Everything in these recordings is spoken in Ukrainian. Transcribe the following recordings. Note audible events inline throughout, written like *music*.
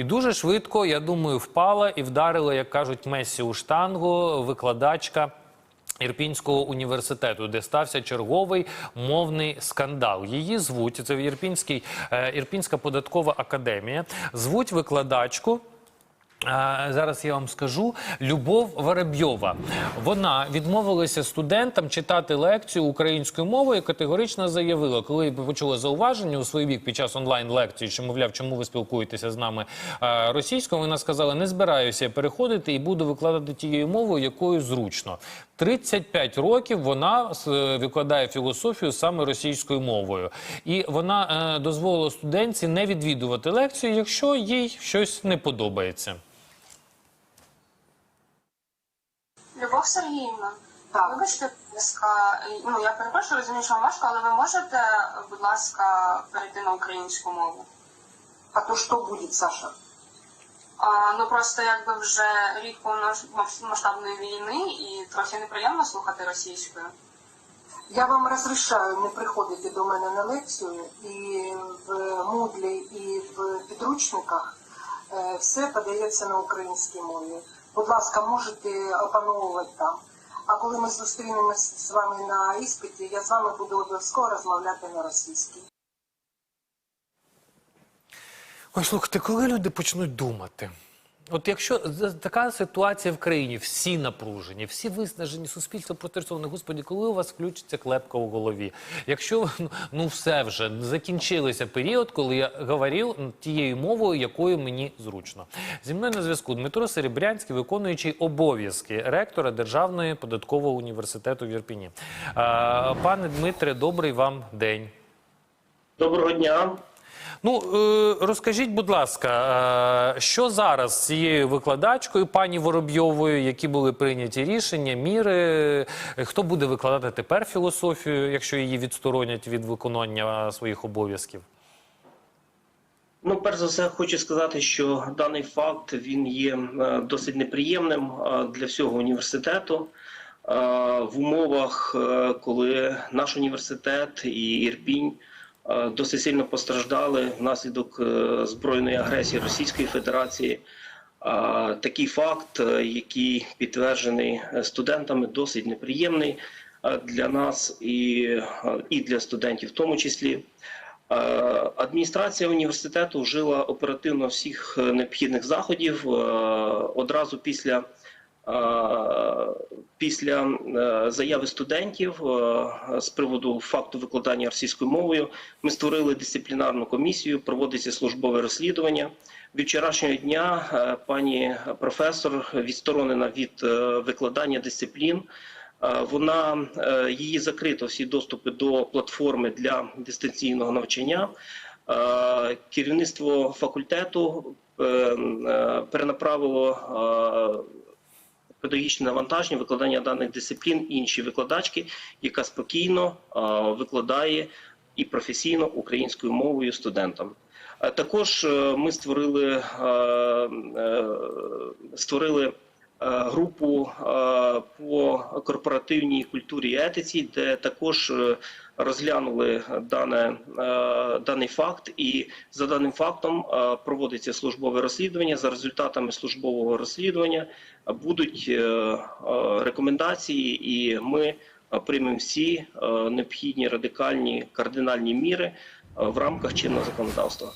І дуже швидко, я думаю, впала і вдарила, як кажуть, Месі у штангу, викладачка. Ірпінського університету, де стався черговий мовний скандал. Її звуть це Ірпінський Ірпінській Ірпінська податкова академія. Звуть викладачку. Зараз я вам скажу Любов Воробйова. Вона відмовилася студентам читати лекцію українською мовою. і Категорично заявила, коли почула зауваження у свій бік під час онлайн лекції, що мовляв, чому ви спілкуєтеся з нами російською. Вона сказала: не збираюся переходити і буду викладати тією мовою, якою зручно. 35 років вона викладає філософію саме російською мовою, і вона е, дозволила студентці не відвідувати лекцію, якщо їй щось не подобається. Любов Сергіївна, Так. вибачте, будь ласка, ну я перепрошую, розумію, що вам важко, але ви можете, будь ласка, перейти на українську мову? А то что будет, Саша? А, ну просто якби вже рік повномасштабної війни і трохи неприємно слухати російською. Я вам розрішаю не приходити до мене на лекцію, і в Мудлі, і в підручниках е, все подається на українській мові. Будь ласка, можете опановувати там. А коли ми зустрінемось з вами на іспиті, я з вами буду обов'язково розмовляти на російській. Ой, слухайте, коли люди почнуть думати? От якщо така ситуація в країні, всі напружені, всі виснажені, суспільство протестоване, господі, коли у вас включиться клепка у голові? Якщо ну, ну все вже закінчилися період, коли я говорив тією мовою, якою мені зручно. Зі мною на зв'язку Дмитро Серебрянський, виконуючий обов'язки ректора Державної податкового університету в Ірпіні. Пане Дмитре, добрий вам день. Доброго дня. Ну е, розкажіть, будь ласка, е, що зараз з цією викладачкою, пані Воробйовою, які були прийняті рішення, міри? Хто буде викладати тепер філософію, якщо її відсторонять від виконання своїх обов'язків? Ну, перш за все, хочу сказати, що даний факт він є е, досить неприємним для всього університету. В умовах, коли наш університет і Ірпінь досить сильно постраждали внаслідок е, збройної агресії Російської Федерації. Е, Такий факт, е, який підтверджений е, студентами, досить неприємний е, для нас і, е, і для студентів, в тому числі. Е, Адміністрація університету вжила оперативно всіх е, необхідних заходів е, одразу після. Е, Після е, заяви студентів е, з приводу факту викладання російською мовою ми створили дисциплінарну комісію, проводиться службове розслідування. Від вчорашнього дня пані професор відсторонена від викладання дисциплін. Вона її закрито всі доступи до платформи для дистанційного навчання. Керівництво факультету перенаправило педагогічне навантаження, викладання даних дисциплін інші викладачки, яка спокійно викладає і професійно українською мовою студентам. Е, Також е, ми створили, е, створили групу е, по корпоративній культурі і етиці, де також е, розглянули дане, е, даний факт, і за даним фактом е, проводиться службове розслідування. За результатами службового розслідування е, будуть е, е, рекомендації, і ми е, приймемо всі е, необхідні радикальні кардинальні міри е, в рамках чинного законодавства.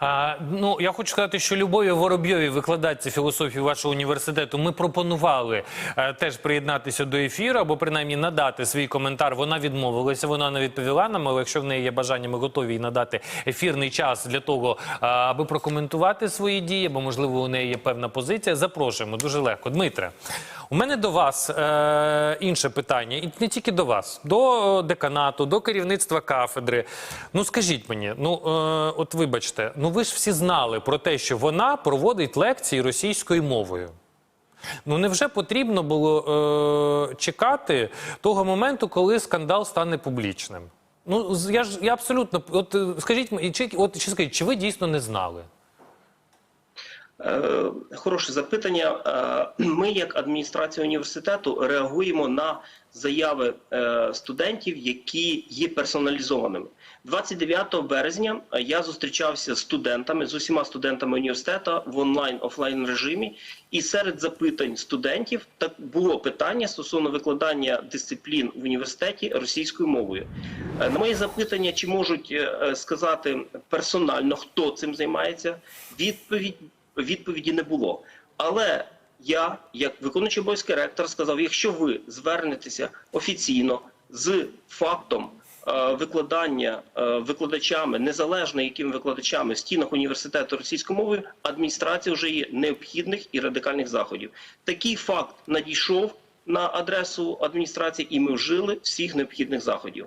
А, ну, я хочу сказати, що Любові Воробйовій, викладачці філософії вашого університету, ми пропонували е, теж приєднатися до ефіру або принаймні надати свій коментар. Вона відмовилася, вона не відповіла нам. Але якщо в неї є бажання, ми готові їй надати ефірний час для того, е, аби прокоментувати свої дії, бо можливо у неї є певна позиція. Запрошуємо дуже легко. Дмитре, у мене до вас е, інше питання, і не тільки до вас, до деканату, до керівництва кафедри. Ну скажіть мені, ну е, от вибачте, ну ви ж всі знали про те, що вона проводить лекції російською мовою. Ну невже потрібно було е, чекати того моменту, коли скандал стане публічним? Ну я ж я абсолютно от е, скажіть чи от чи скажіть, чи ви дійсно не знали? Е, Хороше запитання. Е, Ми, як адміністрація університету, реагуємо на заяви е, студентів, які є персоналізованими. 29 березня я зустрічався з студентами, з усіма студентами університету в онлайн-офлайн режимі. І серед запитань студентів так було питання стосовно викладання дисциплін в університеті російською мовою. На моє запитання, чи можуть сказати персонально, хто цим займається, відповідь відповіді не було. Але я, як виконуючий обов'язки ректор, сказав: якщо ви звернетеся офіційно з фактом е, викладання е, викладачами, незалежно якими викладачами в стінах університету російською мовою, адміністрація вже є необхідних і радикальних заходів. Такий факт надійшов на адресу адміністрації, і ми вжили всіх необхідних заходів.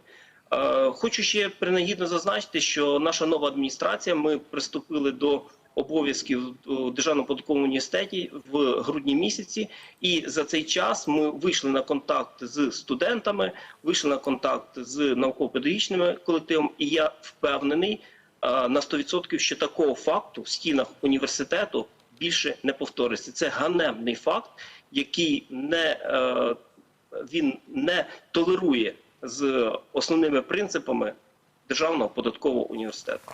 Е, Хочу ще принагідно зазначити, що наша нова адміністрація ми приступили до обов'язків у Державному податковому університеті в грудні місяці, і за цей час ми вийшли на контакт з студентами, вийшли на контакт з науково-педагогічними колективом. І я впевнений на 100%, що такого факту в стінах університету більше не повториться. Це ганебний факт, який не е, він не толерує з основними принципами Державного податкового університету.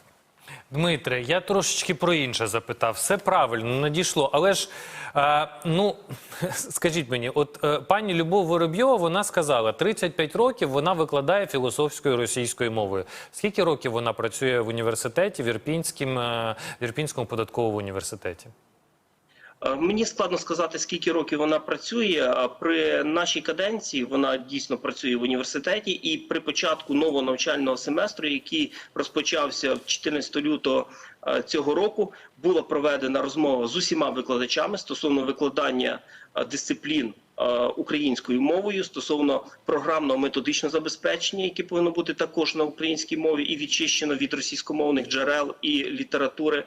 Дмитре, я трошечки про інше запитав. Все правильно надійшло, але ж е, ну *laughs* скажіть мені, от е, пані Любов Воробйова вона сказала, 35 років вона викладає філософською російською мовою. Скільки років вона працює в університеті в Ірпінському, е, податковому університеті? Е, Мені складно сказати, скільки років вона працює. А при нашій каденції вона дійсно працює в університеті, і при початку нового навчального семестру, який розпочався 14 лютого е, цього року, була проведена розмова з усіма викладачами стосовно викладання е, дисциплін е, українською мовою стосовно програмного методичного забезпечення, яке повинно бути також на українській мові, і відчищено від російськомовних джерел і літератури.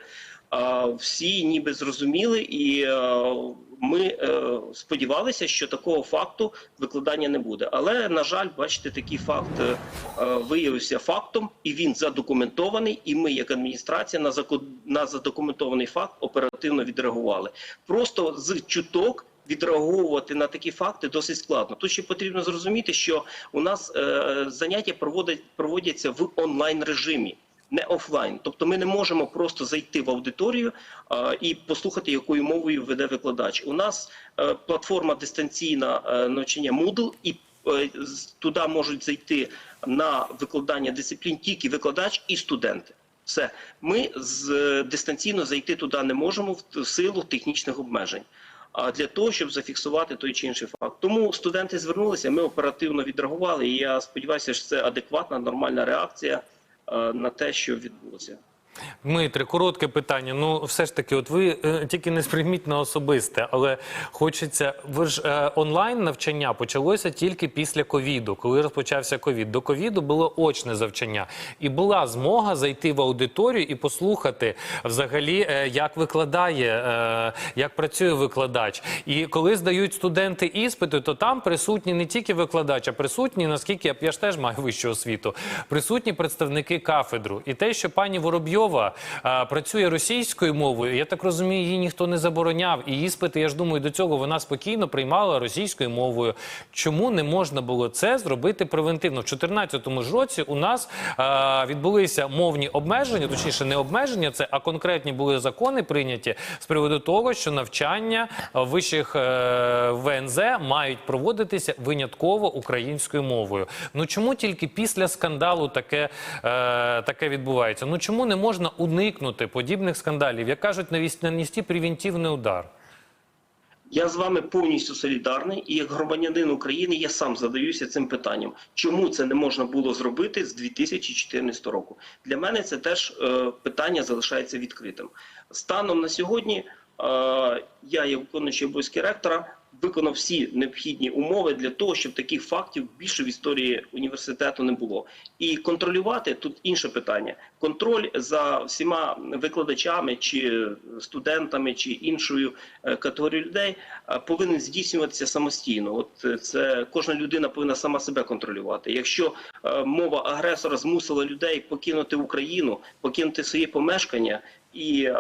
Всі ніби зрозуміли, і е, ми е, сподівалися, що такого факту викладання не буде. Але на жаль, бачите, такий факт е, виявився фактом, і він задокументований. І ми, як адміністрація, на на задокументований факт оперативно відреагували. Просто з чуток. Відреагувати на такі факти досить складно. Тут ще потрібно зрозуміти, що у нас е, заняття проводять, проводяться в онлайн режимі не офлайн. Тобто ми не можемо просто зайти в аудиторію і послухати, якою мовою веде викладач. У нас е, платформа дистанційна е, навчання Moodle, і е, туди можуть зайти на викладання дисциплін тільки викладач і студенти. Все, ми з дистанційно зайти туди не можемо в силу технічних обмежень. А для того, щоб зафіксувати той чи інший факт, тому студенти звернулися. Ми оперативно відреагували. І я сподіваюся, що це адекватна, нормальна реакція на те, що відбулося. Дмитре, коротке питання. Ну, все ж таки, от ви е, тільки не сприйміть на особисте, але хочеться. Ви ж е, онлайн навчання почалося тільки після ковіду, коли розпочався ковід. До ковіду було очне завчання, і була змога зайти в аудиторію і послухати взагалі, е, як викладає, е, як працює викладач. І коли здають студенти іспити, то там присутні не тільки викладач, а присутні, наскільки я, я ж теж маю вищу освіту, присутні представники кафедру. І те, що пані Воробйова а, працює російською мовою, я так розумію, її ніхто не забороняв. І іспити, я ж думаю, до цього вона спокійно приймала російською мовою. Чому не можна було це зробити превентивно? В 2014 ж році у нас відбулися мовні обмеження, точніше, не обмеження, це а конкретні були закони прийняті з приводу того, що навчання вищих е, ВНЗ мають проводитися винятково українською мовою. Ну чому тільки після скандалу таке, е, таке відбувається? Ну чому не можна уникнути подібних скандалів? Як кажуть, нанести превентивний удар. Я з вами повністю солідарний, і як громадянин України я сам задаюся цим питанням, чому це не можна було зробити з 2014 року. Для мене це теж е, питання залишається відкритим. Станом на сьогодні е, я, як виконуючий обов'язки ректора, виконав всі необхідні умови для того, щоб таких фактів більше в історії університету не було. І контролювати тут інше питання: контроль за всіма викладачами чи студентами чи іншою е, категорією людей е, повинен здійснюватися самостійно. От е, це кожна людина повинна сама себе контролювати. Якщо мова агресора змусила людей покинути Україну, покинути своє помешкання, і е,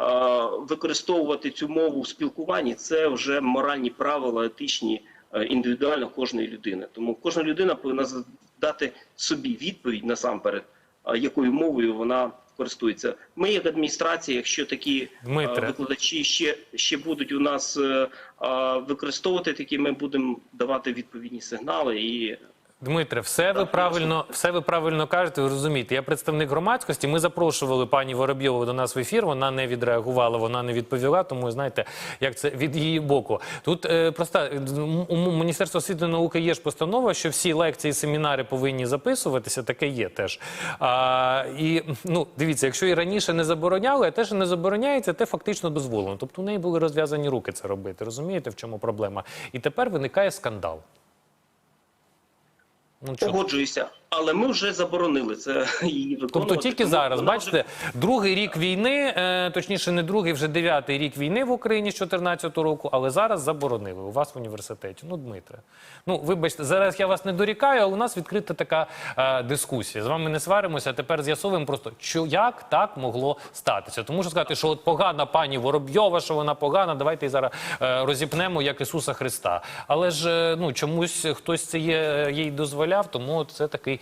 використовувати цю мову в спілкуванні це вже моральні правила, етичні е, індивідуально кожної людини. Тому кожна людина повинна дати собі відповідь насамперед, е, якою мовою вона користується. Ми, як адміністрація, якщо такі е, викладачі ще, ще будуть у нас е, е, використовувати такі, ми будемо давати відповідні сигнали і Дмитре, все ви правильно, все ви правильно кажете. Ви розумієте. Я представник громадськості. Ми запрошували пані Воробйову до нас в ефір. Вона не відреагувала, вона не відповіла. Тому знаєте, як це від її боку. Тут е, просто е, у Міністерства освіти і науки є ж постанова, що всі лекції, семінари повинні записуватися. Таке є теж. А, і ну дивіться, якщо і раніше не забороняли, а те, що не забороняється, те фактично дозволено. Тобто у неї були розв'язані руки це робити. Розумієте, в чому проблема? І тепер виникає скандал. Ну, погоджуюся. Але ми вже заборонили це *laughs* її виконувати. Тобто тільки тому зараз, бачите, другий рік війни, е, точніше, не другий, вже дев'ятий рік війни в Україні з 2014 року, але зараз заборонили у вас в університеті. Ну, Дмитре, ну вибачте, зараз я вас не дорікаю, але у нас відкрита така е, дискусія. З вами не сваримося. Тепер з'ясовуємо просто, що як так могло статися. Тому що сказати, що от погана пані Воробйова, що вона погана, давайте її зараз е, розіпнемо як Ісуса Христа. Але ж е, ну чомусь хтось це є, їй дозволяв, тому це такий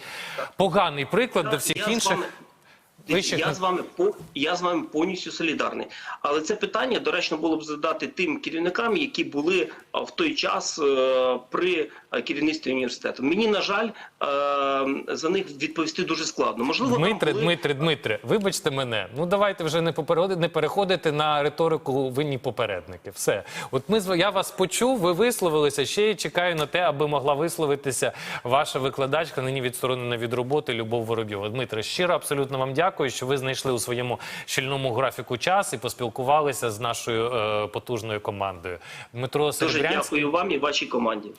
поганий приклад до всіх інших. Я з вами я з вами повністю солідарний. Але це питання доречно було б задати тим керівникам, які були в той час е, при керівництві університету. Мені на жаль, е, за них відповісти дуже складно. Можливо, Дмитре, були- Дмитре, Дмитре, вибачте мене. Ну давайте вже не попереходити, не переходити на риторику винні попередники. Все, от ми я вас почув, ви висловилися. Ще й чекаю на те, аби могла висловитися ваша викладачка, нині відсторонена від роботи Любов Воробйова. Дмитре, щиро абсолютно вам дякую, що ви знайшли у своєму щільному графіку час і поспілкувалися з нашою е, потужною командою. Дмитро дуже дякую вам і вашій команді.